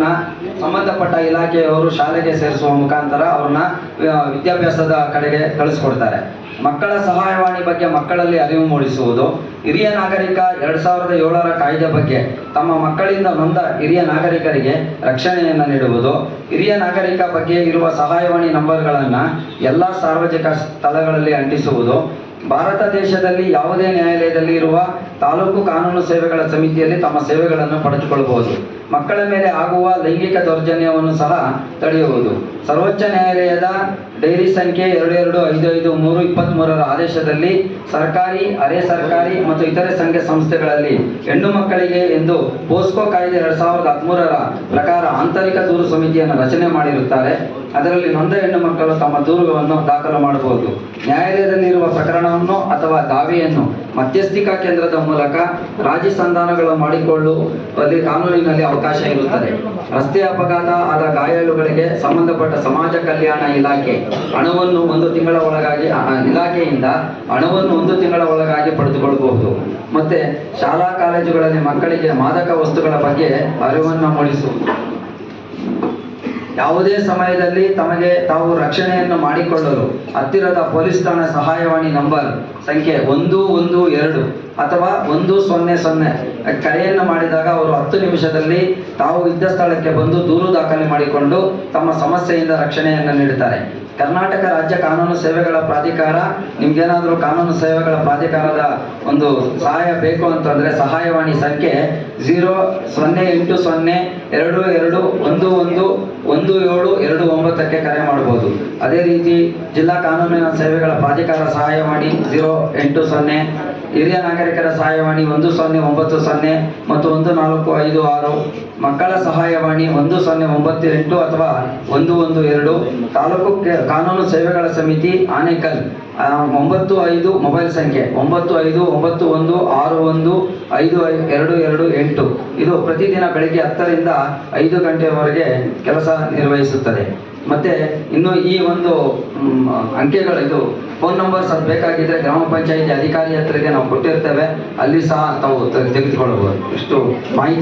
ಅವ್ರನ್ನ ಸಂಬಂಧಪಟ್ಟ ಇಲಾಖೆಯವರು ಶಾಲೆಗೆ ಸೇರಿಸುವ ಮುಖಾಂತರ ಅವ್ರನ್ನ ವಿದ್ಯಾಭ್ಯಾಸದ ಕಡೆಗೆ ಕಳಿಸ್ಕೊಡ್ತಾರೆ. ಮಕ್ಕಳ ಸಹಾಯವಾಣಿ ಬಗ್ಗೆ ಮಕ್ಕಳಲ್ಲಿ ಅರಿವು ಮೂಡಿಸುವುದು, ಹಿರಿಯ ನಾಗರಿಕ ಎರಡ್ ಸಾವಿರದ ಏಳರ ಕಾಯ್ದೆ ಬಗ್ಗೆ ತಮ್ಮ ಮಕ್ಕಳಿಂದ ನೊಂದ ಹಿರಿಯ ನಾಗರಿಕರಿಗೆ ರಕ್ಷಣೆಯನ್ನು ನೀಡುವುದು, ಹಿರಿಯ ನಾಗರಿಕ ಬಗ್ಗೆ ಇರುವ ಸಹಾಯವಾಣಿ ನಂಬರ್ಗಳನ್ನು ಎಲ್ಲ ಸಾರ್ವಜನಿಕ ಸ್ಥಳಗಳಲ್ಲಿ ಅಂಟಿಸುವುದು ಭಾರತ ದೇಶದಲ್ಲಿ ಯಾವುದೇ ನ್ಯಾಯಾಲಯದಲ್ಲಿ ಇರುವ ತಾಲೂಕು ಕಾನೂನು ಸೇವೆಗಳ ಸಮಿತಿಯಲ್ಲಿ ತಮ್ಮ ಸೇವೆಗಳನ್ನು ಪಡೆದುಕೊಳ್ಳಬಹುದು. ಮಕ್ಕಳ ಮೇಲೆ ಆಗುವ ಲೈಂಗಿಕ ದೌರ್ಜನ್ಯವನ್ನು ಸಹ ತಡೆಯುವುದು. ಸರ್ವೋಚ್ಚ ನ್ಯಾಯಾಲಯದ ಡೈರಿ ಸಂಖ್ಯೆ ಎರಡು ಎರಡು, ಐದು ಐದು, ಮೂರು ಇಪ್ಪತ್ತ್ಮೂರರ ಆದೇಶದಲ್ಲಿ ಸರ್ಕಾರಿ, ಅರೆ ಸರ್ಕಾರಿ ಮತ್ತು ಇತರೆ ಸಂಘ ಸಂಸ್ಥೆಗಳಲ್ಲಿ ಹೆಣ್ಣು ಮಕ್ಕಳಿಗೆ ಎಂದು ಪೋಸ್ಕೋ ಕಾಯ್ದೆ ಎರಡು ಸಾವಿರದ ಹದಿಮೂರರ ಪ್ರಕಾರ ಆಂತರಿಕ ದೂರು ಸಮಿತಿಯನ್ನು ರಚನೆ ಮಾಡಿರುತ್ತಾರೆ. ಅದರಲ್ಲಿ ನೊಂದ ಹೆಣ್ಣು ಮಕ್ಕಳು ತಮ್ಮ ದೂರುಗಳನ್ನು ದಾಖಲು ಮಾಡಬಹುದು. ನ್ಯಾಯಾಲಯದಲ್ಲಿರುವ ಪ್ರಕರಣವನ್ನು ಅಥವಾ ದಾವೆಯನ್ನು ಮಧ್ಯಸ್ಥಿಕಾ ಕೇಂದ್ರದ ಮೂಲಕ ರಾಜಿ ಸಂಧಾನಗಳು ಮಾಡಿಕೊಳ್ಳುವಲ್ಲಿ ಕಾನೂನಿನಲ್ಲಿ ಅವಕಾಶ ಇರುತ್ತದೆ. ರಸ್ತೆ ಅಪಘಾತ ಆದ ಗಾಯಾಳುಗಳಿಗೆ ಸಂಬಂಧಪಟ್ಟ ಸಮಾಜ ಕಲ್ಯಾಣ ಇಲಾಖೆ ಹಣವನ್ನು ಒಂದು ತಿಂಗಳ ಒಳಗಾಗಿ ಇಲಾಖೆಯಿಂದ ಹಣವನ್ನು ಒಂದು ತಿಂಗಳ ಒಳಗಾಗಿ ಪಡೆದುಕೊಳ್ಳಬಹುದು. ಮತ್ತೆ ಶಾಲಾ ಕಾಲೇಜುಗಳಲ್ಲಿ ಮಕ್ಕಳಿಗೆ ಮಾದಕ ವಸ್ತುಗಳ ಬಗ್ಗೆ ಅರಿವನ್ನು ಮೂಡಿಸುವುದು ಯಾವುದೇ ಸಮಯದಲ್ಲಿ ತಮಗೆ ತಾವು ರಕ್ಷಣೆಯನ್ನು ಮಾಡಿಕೊಳ್ಳಲು ಹತ್ತಿರದ ಪೊಲೀಸ್ ಠಾಣಾ ಸಹಾಯವಾಣಿ ನಂಬರ್ ಸಂಖ್ಯೆ ಒಂದು ಒಂದು ಎರಡು ಅಥವಾ ಒಂದು ಸೊನ್ನೆ ಸೊನ್ನೆ ಕರೆಯನ್ನು ಮಾಡಿದಾಗ ಅವರು ಹತ್ತು ನಿಮಿಷದಲ್ಲಿ ತಾವು ಇದ್ದ ಸ್ಥಳಕ್ಕೆ ಬಂದು ದೂರು ದಾಖಲೆ ಮಾಡಿಕೊಂಡು ತಮ್ಮ ಸಮಸ್ಯೆಯಿಂದ ರಕ್ಷಣೆಯನ್ನು ನೀಡುತ್ತಾರೆ. ಕರ್ನಾಟಕ ರಾಜ್ಯ ಕಾನೂನು ಸೇವೆಗಳ ಪ್ರಾಧಿಕಾರ, ನಿಮ್ಗೇನಾದರೂ ಕಾನೂನು ಸೇವೆಗಳ ಪ್ರಾಧಿಕಾರದ ಒಂದು ಸಹಾಯ ಬೇಕು ಅಂತಂದ್ರೆ ಸಹಾಯವಾಣಿ ಸಂಖ್ಯೆ ಝೀರೋ ಸೊನ್ನೆ ಎಂಟು ಸೊನ್ನೆ ಎರಡು ಎರಡು ಒಂದು ಒಂದು ಒಂದು ಏಳು ಎರಡು ಒಂಬತ್ತಕ್ಕೆ ಕರೆ ಮಾಡಬಹುದು. ಅದೇ ರೀತಿ ಜಿಲ್ಲಾ ಕಾನೂನಿನ ಸೇವೆಗಳ ಪ್ರಾಧಿಕಾರ ಸಹಾಯವಾಣಿ ಜೀರೋ ಎಂಟು ಸೊನ್ನೆ ಹಿರಿಯ ನಾಗರಿಕರ ಸಹಾಯವಾಣಿ ಒಂದು ಸೊನ್ನೆ ಒಂಬತ್ತು ಸೊನ್ನೆ ಮತ್ತು ಒಂದು ನಾಲ್ಕು ಐದು ಆರು. ಮಕ್ಕಳ ಸಹಾಯವಾಣಿ ಒಂದು ಸೊನ್ನೆ ಒಂಬತ್ತು ಎಂಟು ಅಥವಾ ಒಂದು ಒಂದು ಎರಡು. ತಾಲೂಕು ಕಾನೂನು ಸೇವೆಗಳ ಸಮಿತಿ, ಆನೇಕಲ್. ಒಂಬತ್ತು ಐದು ಮೊಬೈಲ್ ಸಂಖ್ಯೆ, ಒಂಬತ್ತು ಐದು ಒಂಬತ್ತು ಒಂದು ಆರು ಒಂದು ಐದು ಎರಡು ಎರಡು ಎಂಟು. ಇದು ಪ್ರತಿದಿನ ಬೆಳಗ್ಗೆ ಹತ್ತರಿಂದ ಐದು ಗಂಟೆಯವರೆಗೆ ಕೆಲಸ ನಿರ್ವಹಿಸುತ್ತದೆ. ಮತ್ತೆ ಇನ್ನು ಈ ಒಂದು ಮ್, ಅಂಕೆಗಳು ಇದು ಫೋನ್ ನಂಬರ್ಸ್ ಅದು ಬೇಕಾಗಿದ್ರೆ ಗ್ರಾಮ ಪಂಚಾಯಿತಿ ಅಧಿಕಾರಿ ಹತ್ರಗೆ ನಾವು ಕೊಟ್ಟಿರ್ತೇವೆ. ಅಲ್ಲಿ ಸಹ ತಾವು ತೆಗೆ- ತೆಗೆದುಕೊಳ್ಳಬಹುದು. ಇಷ್ಟು ಮಾಹಿತಿ